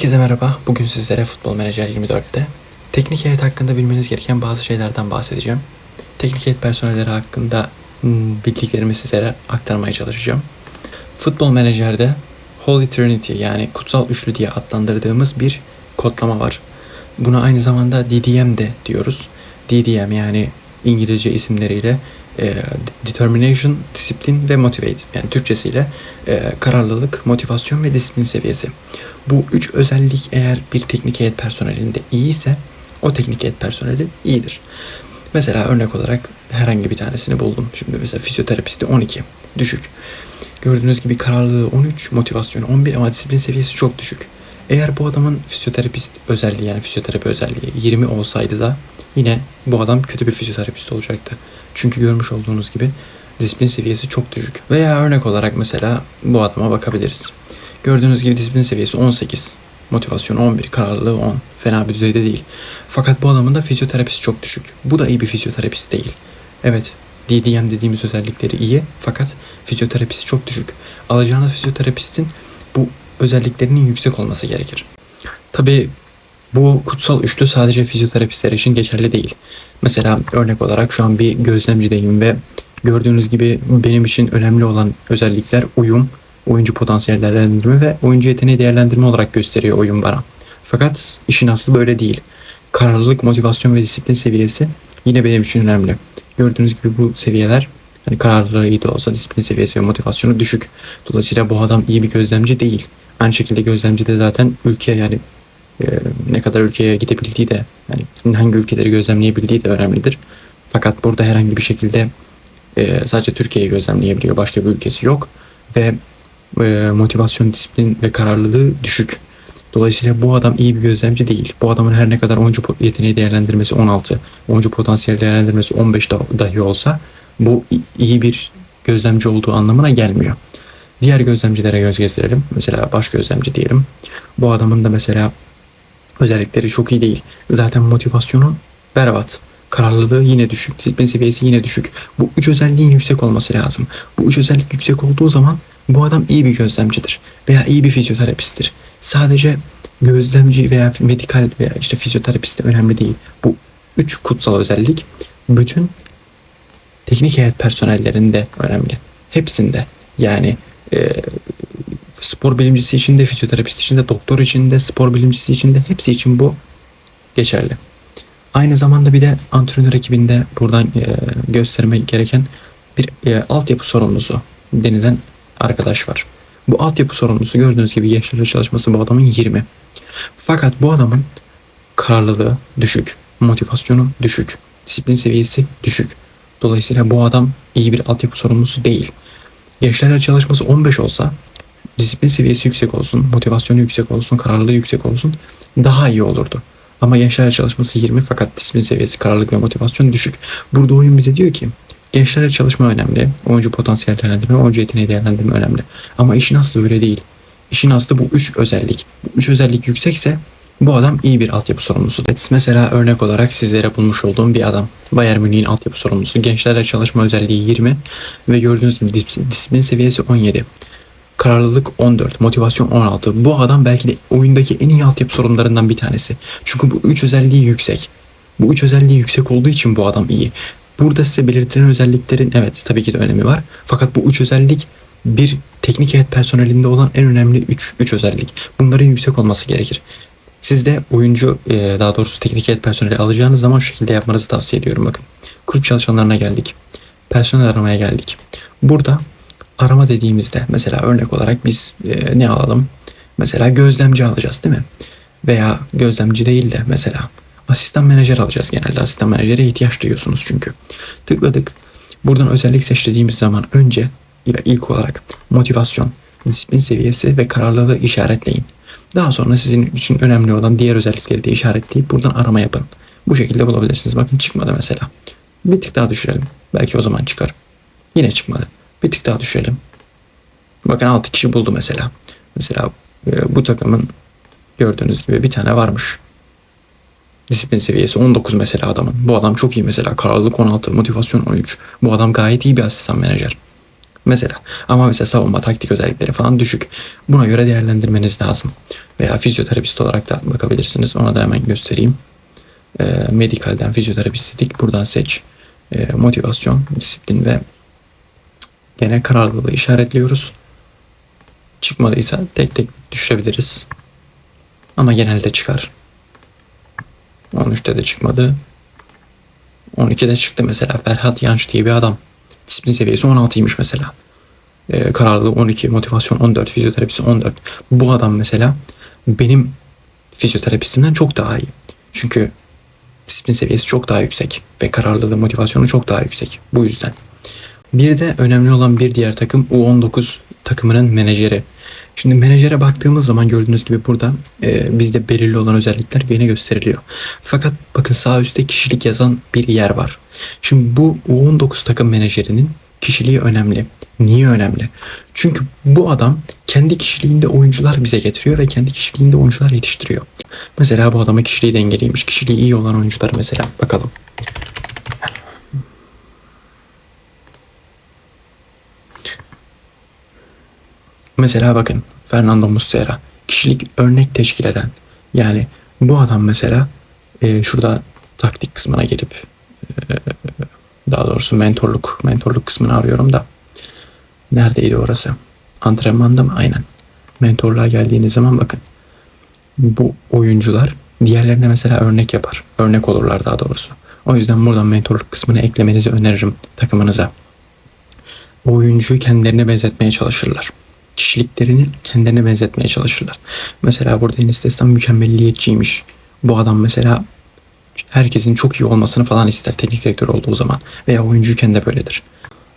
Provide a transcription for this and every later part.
Herkese merhaba. Bugün sizlere Futbol Menajer 24'te teknik heyet hakkında bilmeniz gereken bazı şeylerden bahsedeceğim. Teknik heyet personelleri hakkında hmm, bildiklerimi sizlere aktarmaya çalışacağım. Futbol Menajer'de Holy Trinity yani kutsal üçlü diye adlandırdığımız bir kodlama var. Buna aynı zamanda DDM de diyoruz. DDM yani İngilizce isimleriyle e, determination, disiplin ve motivate yani Türkçesiyle e, kararlılık, motivasyon ve disiplin seviyesi. Bu üç özellik eğer bir teknik heyet personelinde iyi ise o teknik heyet personeli iyidir. Mesela örnek olarak herhangi bir tanesini buldum. Şimdi mesela fizyoterapisti 12 düşük. Gördüğünüz gibi kararlılığı 13, motivasyonu 11 ama disiplin seviyesi çok düşük. Eğer bu adamın fizyoterapist özelliği yani fizyoterapi özelliği 20 olsaydı da yine bu adam kötü bir fizyoterapist olacaktı. Çünkü görmüş olduğunuz gibi disiplin seviyesi çok düşük. Veya örnek olarak mesela bu adama bakabiliriz. Gördüğünüz gibi disiplin seviyesi 18. Motivasyon 11, kararlılığı 10. Fena bir düzeyde değil. Fakat bu adamın da fizyoterapist çok düşük. Bu da iyi bir fizyoterapist değil. Evet, DDM dediğimiz özellikleri iyi fakat fizyoterapisi çok düşük. Alacağınız fizyoterapistin bu özelliklerinin yüksek olması gerekir. Tabi bu kutsal üçlü sadece fizyoterapistler için geçerli değil. Mesela örnek olarak şu an bir gözlemcideyim ve gördüğünüz gibi benim için önemli olan özellikler uyum, oyuncu potansiyel değerlendirme ve oyuncu yeteneği değerlendirme olarak gösteriyor oyun bana. Fakat işin aslı böyle değil. Kararlılık, motivasyon ve disiplin seviyesi yine benim için önemli. Gördüğünüz gibi bu seviyeler hani kararlılığı iyi de olsa disiplin seviyesi ve motivasyonu düşük. Dolayısıyla bu adam iyi bir gözlemci değil. Aynı şekilde gözlemci de zaten ülke yani e, ne kadar ülkeye gidebildiği de yani hangi ülkeleri gözlemleyebildiği de önemlidir. Fakat burada herhangi bir şekilde e, sadece Türkiye'yi gözlemleyebiliyor. Başka bir ülkesi yok. Ve e, motivasyon, disiplin ve kararlılığı düşük. Dolayısıyla bu adam iyi bir gözlemci değil. Bu adamın her ne kadar oyuncu yeteneği değerlendirmesi 16, oyuncu potansiyel değerlendirmesi 15 dahi olsa bu iyi bir gözlemci olduğu anlamına gelmiyor. Diğer gözlemcilere göz gezdirelim. Mesela baş gözlemci diyelim. Bu adamın da mesela özellikleri çok iyi değil. Zaten motivasyonu berbat. Kararlılığı yine düşük. Disiplin seviyesi yine düşük. Bu üç özelliğin yüksek olması lazım. Bu üç özellik yüksek olduğu zaman bu adam iyi bir gözlemcidir veya iyi bir fizyoterapisttir. Sadece gözlemci veya medikal veya işte fizyoterapist de önemli değil. Bu üç kutsal özellik bütün teknik heyet personellerinde önemli. Hepsinde yani e, spor bilimcisi için de, fizyoterapist için de, doktor için de, spor bilimcisi için de hepsi için bu geçerli. Aynı zamanda bir de antrenör ekibinde buradan e, göstermek gereken bir e, altyapı sorumlusu denilen arkadaş var. Bu altyapı sorumlusu gördüğünüz gibi gençlerle çalışması bu adamın 20. Fakat bu adamın kararlılığı düşük, motivasyonu düşük, disiplin seviyesi düşük. Dolayısıyla bu adam iyi bir altyapı sorumlusu değil. Gençlerle çalışması 15 olsa disiplin seviyesi yüksek olsun, motivasyonu yüksek olsun, kararlılığı yüksek olsun daha iyi olurdu. Ama gençlerle çalışması 20 fakat disiplin seviyesi, kararlılık ve motivasyon düşük. Burada oyun bize diyor ki gençlerle çalışma önemli. Oyuncu potansiyel değerlendirme, oyuncu yeteneği değerlendirme önemli. Ama işin aslı böyle değil. İşin aslı bu üç özellik. Bu üç özellik yüksekse bu adam iyi bir altyapı sorumlusu. Evet, mesela örnek olarak sizlere bulmuş olduğum bir adam. Bayern Münih'in altyapı sorumlusu. Gençlerle çalışma özelliği 20 ve gördüğünüz gibi disiplin seviyesi 17. Kararlılık 14, motivasyon 16. Bu adam belki de oyundaki en iyi altyapı sorunlarından bir tanesi. Çünkü bu üç özelliği yüksek. Bu üç özelliği yüksek olduğu için bu adam iyi. Burada size belirtilen özelliklerin evet tabii ki de önemi var. Fakat bu üç özellik bir teknik heyet personelinde olan en önemli üç, üç özellik. Bunların yüksek olması gerekir. Siz de oyuncu e, daha doğrusu teknik heyet personeli alacağınız zaman şu şekilde yapmanızı tavsiye ediyorum bakın. Kulüp çalışanlarına geldik. Personel aramaya geldik. Burada arama dediğimizde mesela örnek olarak biz e, ne alalım? Mesela gözlemci alacağız değil mi? Veya gözlemci değil de mesela asistan menajer alacağız genelde. Asistan menajere ihtiyaç duyuyorsunuz çünkü. Tıkladık. Buradan özellik seçtiğimiz zaman önce ilk olarak motivasyon, disiplin seviyesi ve kararlılığı işaretleyin. Daha sonra sizin için önemli olan diğer özellikleri de işaretleyip buradan arama yapın. Bu şekilde bulabilirsiniz. Bakın çıkmadı mesela. Bir tık daha düşürelim. Belki o zaman çıkar. Yine çıkmadı. Bir tık daha düşelim. Bakın 6 kişi buldu mesela. Mesela e, bu takımın gördüğünüz gibi bir tane varmış. Disiplin seviyesi 19 mesela adamın. Bu adam çok iyi mesela. Kararlılık 16, motivasyon 13. Bu adam gayet iyi bir asistan menajer. Mesela ama mesela savunma taktik özellikleri falan düşük. Buna göre değerlendirmeniz lazım. Veya fizyoterapist olarak da bakabilirsiniz. Ona da hemen göstereyim. E, medikalden fizyoterapist dedik. Buradan seç. E, motivasyon, disiplin ve gene kararlılığı işaretliyoruz. Çıkmadıysa tek tek düşürebiliriz. Ama genelde çıkar. 13'te de çıkmadı. 12'de çıktı mesela. Ferhat Yanç diye bir adam. Disiplin seviyesi 16'ymış mesela. Ee, kararlılığı 12, motivasyon 14, fizyoterapisi 14. Bu adam mesela benim fizyoterapistimden çok daha iyi. Çünkü disiplin seviyesi çok daha yüksek ve kararlılığı, motivasyonu çok daha yüksek. Bu yüzden. Bir de önemli olan bir diğer takım U19 takımının menajeri. Şimdi menajere baktığımız zaman gördüğünüz gibi burada e, bizde belirli olan özellikler gene gösteriliyor. Fakat bakın sağ üstte kişilik yazan bir yer var. Şimdi bu U19 takım menajerinin kişiliği önemli. Niye önemli? Çünkü bu adam kendi kişiliğinde oyuncular bize getiriyor ve kendi kişiliğinde oyuncular yetiştiriyor. Mesela bu adamın kişiliği dengeliymiş. Kişiliği iyi olan oyuncular mesela bakalım. Mesela bakın Fernando Muslera kişilik örnek teşkil eden yani bu adam mesela e, şurada taktik kısmına gelip e, daha doğrusu mentorluk mentorluk kısmını arıyorum da neredeydi orası? Antrenmanda mı? Aynen. Mentorluğa geldiğiniz zaman bakın bu oyuncular diğerlerine mesela örnek yapar. Örnek olurlar daha doğrusu. O yüzden buradan mentorluk kısmını eklemenizi öneririm takımınıza. O oyuncuyu kendilerine benzetmeye çalışırlar kişiliklerini kendilerine benzetmeye çalışırlar. Mesela burada Enes Destan mükemmelliyetçiymiş. Bu adam mesela herkesin çok iyi olmasını falan ister teknik direktör olduğu zaman. Veya oyuncuyken de böyledir.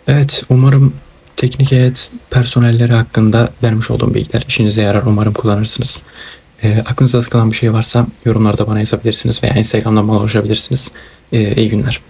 Evet umarım teknik heyet personelleri hakkında vermiş olduğum bilgiler işinize yarar. Umarım kullanırsınız. E, aklınıza takılan bir şey varsa yorumlarda bana yazabilirsiniz veya Instagram'dan bana ulaşabilirsiniz. E, iyi günler.